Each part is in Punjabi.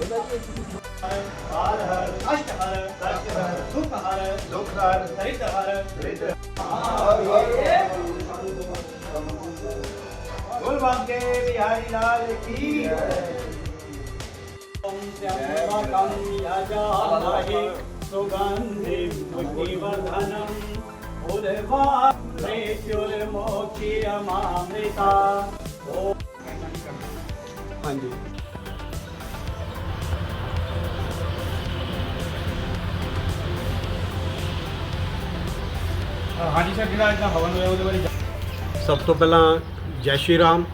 ਹਰ ਹਰ ਅਸ਼ਟ ਹਰ ਸਚ ਹਰ ਸੁਖ ਹਰ ਦੁਖ ਹਰ ਸਰਿਤ ਹਰ ਸਰਿਤ ਹਰ ਹਰ ਬੋਲ ਬੰਕੇ ਬਿਹਾਰੀ ਲਾਲ ਕੀ ਓਮ ਸਿਆਮਾ ਕਾਂਤੀ ਆਜਾ ਨਾਹੀ ਸੁਗੰਧੇ ਮੁਕਤੀ ਵਰਧਨਮ ਉਲਵਾ ਪ੍ਰੇਤੁਰ ਮੋਖੀ ਅਮਾਮ੍ਰਿਤਾ ਹਾਂਜੀ। ਹਾਂਜੀ ਸਰ, ਜਿਹੜਾ ਅੱਜ ਹਵਨ ਹੋਇਆ, ਉਹਦੇ ਬਾਰੇ ਸਭ ਤੋਂ ਪਹਿਲਾਂ ਜੈ ਸ਼੍ਰੀ ਰਾਮ।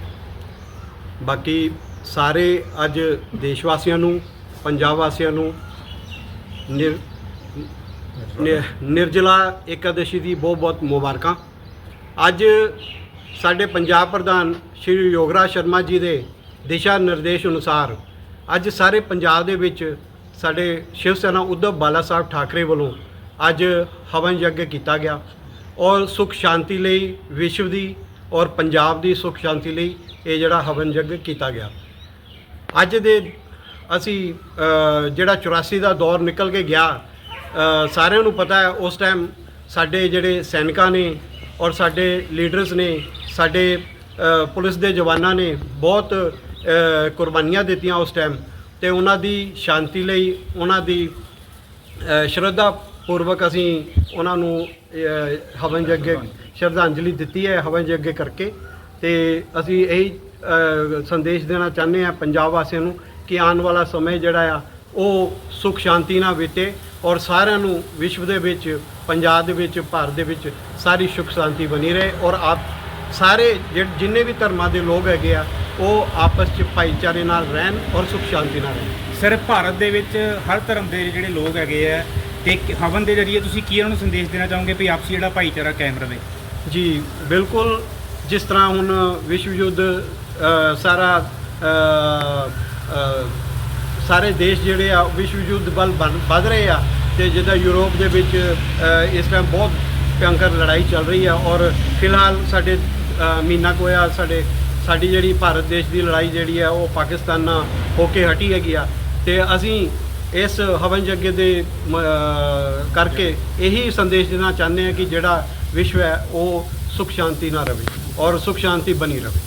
ਬਾਕੀ ਸਾਰੇ ਅੱਜ ਦੇਸ਼ ਵਾਸੀਆਂ ਨੂੰ ਪੰਜਾਬ ਵਾਸੀਆਂ ਨੂੰ ਨਿਰ ਨਿ- ਨਿਰਜਲਾ ਏਕਾਦਸ਼ੀ ਦੀ ਬਹੁਤ ਬਹੁਤ ਮੁਬਾਰਕਾਂ। ਅੱਜ ਸਾਡੇ ਪੰਜਾਬ ਪ੍ਰਧਾਨ ਸ਼੍ਰੀ ਯੋਗਰਾਜ ਸ਼ਰਮਾ ਜੀ ਦੇ ਦਿਸ਼ਾ ਨਿਰਦੇਸ਼ ਅਨੁਸਾਰ ਅੱਜ ਸਾਰੇ ਪੰਜਾਬ ਦੇ ਵਿੱਚ ਸਾਡੇ ਸ਼ਿਵ ਸੈਨਾ ਉद्धਵ ਬਾਲਾ ਸਾਹਿਬ ਠਾਕਰੇ ਵੱਲੋਂ ਅੱਜ ਹਵਨ ਯੱਗ ਕੀਤਾ ਗਿਆ। ਔਰ ਸੁਖ ਸ਼ਾਂਤੀ ਲਈ, ਵਿਸ਼ਵ ਦੀ ਔਰ ਪੰਜਾਬ ਦੀ ਸੁਖ ਸ਼ਾਂਤੀ ਲਈ ਇਹ ਜਿਹੜਾ ਹਵਨ ਯੱਗ ਕੀਤਾ ਗਿਆ। ਅੱਜ ਦੇ ਅਸੀਂ ਜਿਹੜਾ 84 ਦਾ ਦੌਰ ਨਿਕਲ ਕੇ ਗਿਆ ਸਾਰਿਆਂ ਨੂੰ ਪਤਾ ਹੈ, ਉਸ ਟਾਈਮ ਸਾਡੇ ਜਿਹੜੇ ਸੈਨਿਕਾਂ ਨੇ ਔਰ ਸਾਡੇ ਲੀਡਰਸ ਨੇ, ਸਾਡੇ ਪੁਲਿਸ ਦੇ ਜਵਾਨਾਂ ਨੇ ਬਹੁਤ ਕੁਰਬਾਨੀਆਂ ਦਿੱਤੀਆਂ ਉਸ ਟਾਈਮ ਤੇ ਉਹਨਾਂ ਦੀ ਸ਼ਾਂਤੀ ਲਈ, ਉਹਨਾਂ ਦੀ ਸ਼ਰਧਾ ਪੂਰਵਕ ਅਸੀਂ ਉਹਨਾਂ ਨੂੰ ਹਵਨ ਯੱਗ ਸ਼ਰਧਾਂਜਲੀ ਦਿੱਤੀ ਹੈ, ਹਵਨ ਯੱਗ ਕਰਕੇ। ਤੇ ਅਸੀਂ ਇਹੀ ਸੰਦੇਸ਼ ਦੇਣਾ ਚਾਹੁੰਦੇ ਹਾਂ ਪੰਜਾਬ ਵਾਸੀਆਂ ਨੂੰ ਕਿ ਆਉਣ ਵਾਲਾ ਸਮੇਂ ਜਿਹੜਾ ਆ, ਉਹ ਸੁਖ ਸ਼ਾਂਤੀ ਨਾਲ ਬੀਤੇ ਔਰ ਸਾਰਿਆਂ ਨੂੰ ਵਿਸ਼ਵ ਦੇ ਵਿੱਚ, ਪੰਜਾਬ ਦੇ ਵਿੱਚ, ਭਾਰਤ ਦੇ ਵਿੱਚ ਸਾਰੀ ਸੁਖ ਸ਼ਾਂਤੀ ਬਣੀ ਰਹੇ ਔਰ ਆਪ ਸਾਰੇ ਜਿ- ਜਿੰਨੇ ਵੀ ਧਰਮਾਂ ਦੇ ਲੋਕ ਹੈਗੇ ਆ, ਉਹ ਆਪਸ 'ਚ ਭਾਈਚਾਰੇ ਨਾਲ ਰਹਿਣ ਔਰ ਸੁਖ ਸ਼ਾਂਤੀ ਨਾਲ ਰਹਿਣ। ਸਿਰਫ ਭਾਰਤ ਦੇ ਵਿੱਚ ਹਰ ਧਰਮ ਦੇ ਜਿਹੜੇ ਲੋਕ ਹੈਗੇ ਆ ਤੇ ਹਵਨ ਦੇ ਜਰੀਏ ਤੁਸੀਂ ਕੀ ਉਹਨਾਂ ਨੂੰ ਸੰਦੇਸ਼ ਦੇਣਾ ਚਾਹੋਗੇ ਵੀ ਆਪਸੀ ਜਿਹੜਾ ਭਾਈਚਾਰਾ ਕਾਇਮ ਰਵੇ ਜੀ, ਬਿਲਕੁਲ ਜਿਸ ਤਰ੍ਹਾਂ ਹੁਣ ਵਿਸ਼ਵ ਯੁੱਧ ਸਾਰਾ ਸਾਰੇ ਦੇਸ਼ ਜਿਹੜੇ ਆ, ਵਿਸ਼ਵ ਯੁੱਧ ਵੱਲ ਵਧ- ਵੱਧ ਰਹੇ ਆ ਤੇ ਜਿੱਦਾਂ ਯੂਰਪ ਦੇ ਵਿੱਚ ਇਸ ਟਾਈਮ ਬਹੁਤ ਭਿਅੰਕਰ ਲੜਾਈ ਚੱਲ ਰਹੀ ਆ ਔਰ ਫਿਲਹਾਲ ਸਾਡੇ ਮਹੀਨਾ ਕੁ ਹੋਇਆ, ਸਾਡੇ, ਸਾਡੀ ਜਿਹੜੀ ਭਾਰਤ ਦੇਸ਼ ਦੀ ਲੜਾਈ ਜਿਹੜੀ ਆ, ਉਹ ਪਾਕਿਸਤਾਨ ਨਾਲ ਹੋ ਕੇ ਹਟੀ ਹੈਗੀ ਆ ਤੇ ਅਸੀਂ ਇਸ ਹਵਨ ਯੱਗ ਦੇ ਕਰਕੇ ਇਹੀ ਸੰਦੇਸ਼ ਦੇਣਾ ਚਾਹੁੰਦੇ ਹਾਂ ਕਿ ਜਿਹੜਾ ਵਿਸ਼ਵ ਹੈ ਉਹ ਸੁਖ ਸ਼ਾਂਤੀ ਨਾਲ ਰਵੇ ਔਰ ਸੁਖ ਸ਼ਾਂਤੀ ਬਣੀ ਰਵੇ